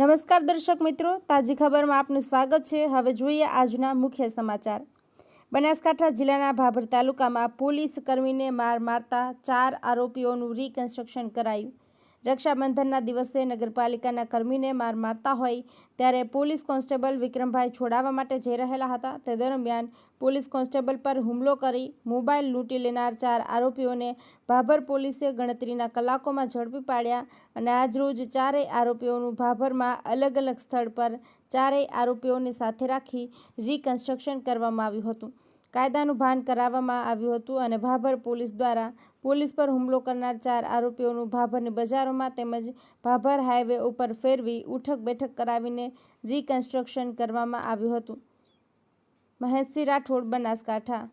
નમસ્કાર દર્શક મિત્રો, તાજી ખબરમાં આપનું સ્વાગત છે. હવે જોઈએ આજના મુખ્ય સમાચાર. બનાસકાંઠા જિલ્લાના ભાભર તાલુકામાં પોલીસ કર્મીને માર મારતા ચાર આરોપીઓનું રિકન્સ્ટ્રક્શન કરાયું. રક્ષાબંધનના દિવસે નગરપાલિકાના કર્મીને માર મારતા હોય ત્યારે પોલીસ કોન્સ્ટેબલ વિક્રમભાઈ છોડાવવા માટે જઈ રહેલા હતા. તે દરમિયાન પોલીસ કોન્સ્ટેબલ પર હુમલો કરી મોબાઈલ લૂંટી લેનાર ચાર આરોપીઓને ભાભર પોલીસે ગણતરીના કલાકોમાં ઝડપી પાડ્યા અને આજરોજ ચારેય આરોપીઓનું ભાભરમાં અલગ અલગ સ્થળ પર ચારેય આરોપીઓને સાથે રાખી રિકન્સ્ટ્રક્શન કરવામાં આવ્યું હતું. કાયદાનું ભાન કરાવવામાં આવ્યું હતું અને ભાભર પોલીસ દ્વારા પોલીસ પર હુમલો કરનાર ચાર આરોપીઓનું ભાભરની બજારોમાં તેમજ ભાભર હાઈવે ઉપર ફેરવી ઉઠક બેઠક કરાવીને રિકન્સ્ટ્રક્શન કરવામાં આવ્યું હતું. મહેશસિંહ રાઠોડ, બનાસકાંઠા.